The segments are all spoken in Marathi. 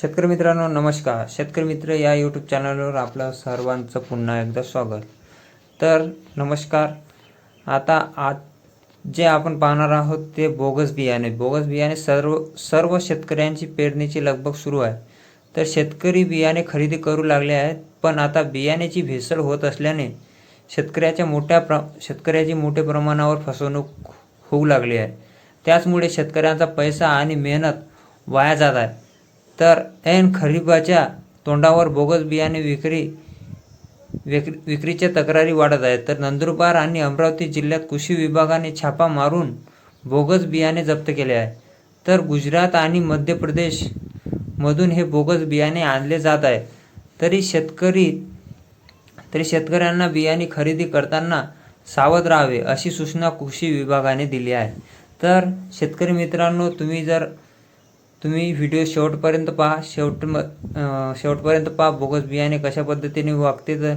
शेतकरी मित्रांनो नमस्कार. शेतकरी मित्र या यूट्यूब चॅनलवर आपलं सर्वांचं पुन्हा एकदा स्वागत. तर नमस्कार. आता आज जे आपण पाहणार आहोत ते बोगस बियाणे. बोगस बियाणे सर्व सर्व शेतकऱ्यांची पेरणीची लगबग सुरू आहे. तर शेतकरी बियाणे खरेदी करू लागले आहेत पण आता बियाण्याची भेसळ होत असल्याने शेतकऱ्याच्या मोठ्या प्र शेतकऱ्याची मोठ्या प्रमाणावर फसवणूक होऊ लागली आहे. त्याचमुळे शेतकऱ्यांचा पैसा आणि मेहनत वाया जात आहे. तर ऐन खरीपाच्या तोंडावर बोगस बियाणे विक्री विक्री विक्रीच्या तक्रारी वाढत आहेत. तर नंदुरबार आणि अमरावती जिल्ह्यात कृषी विभागाने छापा मारून बोगस बियाणे जप्त केले आहे. तर गुजरात आणि मध्य प्रदेशमधून हे बोगस बियाणे आणले जात आहे. तरी शेतकरी तरी शेतकऱ्यांना बियाणे खरेदी करताना सावध राहावे अशी सूचना कृषी विभागाने दिली आहे. तर शेतकरी मित्रांनो तुम्ही जर तुम्ही व्हिडिओ शेवटपर्यंत पहा. शेवट शेवटपर्यंत पहा. बोगस बियाणे कशा पद्धतीने वागते तर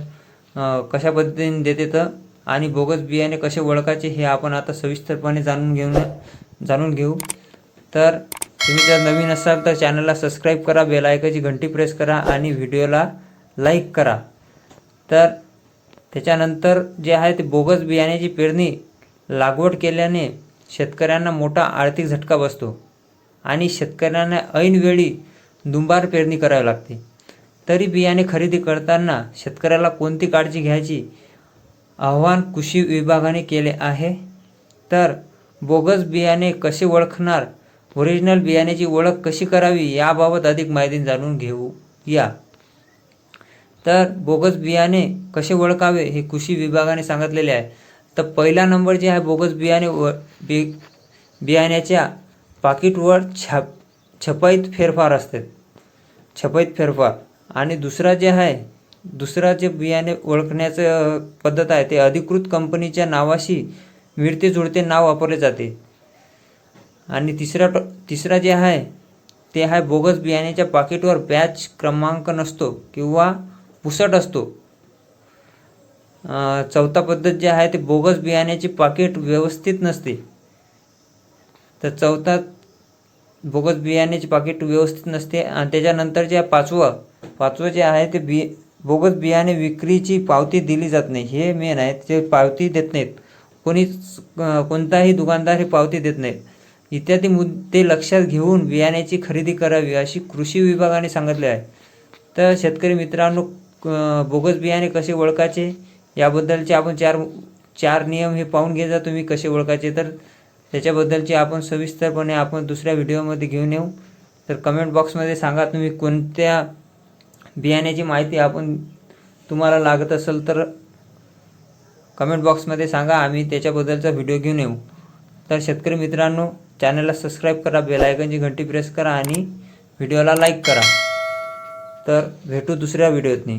कशा पद्धतीने देते तर आणि बोगस बियाणे कसे ओळखायचे हे आपण आता सविस्तरपणे जाणून घेऊन जाणून घेऊ. तर तुम्ही जर नवीन असाल तर चॅनलला सबस्क्राईब करा बेलायकाची घंटी प्रेस करा आणि व्हिडिओला लाईक करा. तर त्याच्यानंतर जे आहे ते बोगस बियाण्याची पेरणी लागवड केल्याने शेतकऱ्यांना मोठा आर्थिक झटका बसतो. आणि शेतकऱ्यांना ऐनवेळी दुंबार पेरणी करावी लागते. तरी बियाणे खरेदी करताना शेतकऱ्याला कोणती काळजी घ्यायची? आव्हान कृषी विभागाने केले आहे. तर बोगस बियाणे कसे ओळखणार? ओरिजिनल बियाण्याची ओळख कशी करावी? याबाबत अधिक माहिती जाणून घेऊ या. तर बोगस बियाणे कसे ओळखावे हे कृषी विभागाने सांगितलेले आहे. तर पहिला नंबर जे आहे बोगस बियाणे व बि बियाण्याच्या पाकिटवर छाप छपाईत फेरफार असतात छपाईत फेरफार. आणि दुसरा जे आहे दुसरा जे बियाणे ओळखण्याचं पद्धत आहे ते अधिकृत कंपनीच्या नावाशी मिळते जुळते नाव वापरले जाते. आणि तिसरा तिसरा जे आहे ते आहे बोगस बियाण्याच्या पाकिटवर बॅच क्रमांक नसतो किंवा पुसट असतो. चौथा पद्धत जे आहे ते बोगस बियाण्याचे पाकिट व्यवस्थित नसते. तर चौथा बोगस बियाण्याचे पाकिट व्यवस्थित नसते. आणि त्याच्यानंतर जे पाचवं पाचवं जे आहे ते बि बोगस बियाणे विक्रीची पावती दिली जात नाही. हे मेन आहे. ते पावती देत नाहीत. कोणीच कोणताही दुकानदार हे पावती देत नाहीत. इत्यादी मुद्दे लक्षात घेऊन बियाण्याची खरेदी करावी अशी कृषी विभागाने सांगितले आहे. तर शेतकरी मित्रांनो बोगस बियाणे कसे ओळखायचे? याबद्दलचे आपण चार चार नियम हे पाहून घे जा तुम्ही कसे ओळखायचे तर त्याच्याबद्दलची आपण सविस्तरपणे आपण दुसऱ्या व्हिडिओमध्ये घेऊन येऊ. तर कमेंट बॉक्समध्ये सांगा तुम्ही कोणत्या बियाण्याची माहिती आपण तुम्हाला लागत असेल तर कमेंट बॉक्समध्ये सांगा. आम्ही त्याच्याबद्दलचा व्हिडिओ घेऊन येऊ. तर शेतकरी मित्रांनो चॅनलला सबस्क्राईब करा बेलायकनची घंटी प्रेस करा आणि व्हिडिओला लाईक करा. तर भेटू दुसऱ्या व्हिडिओतनी.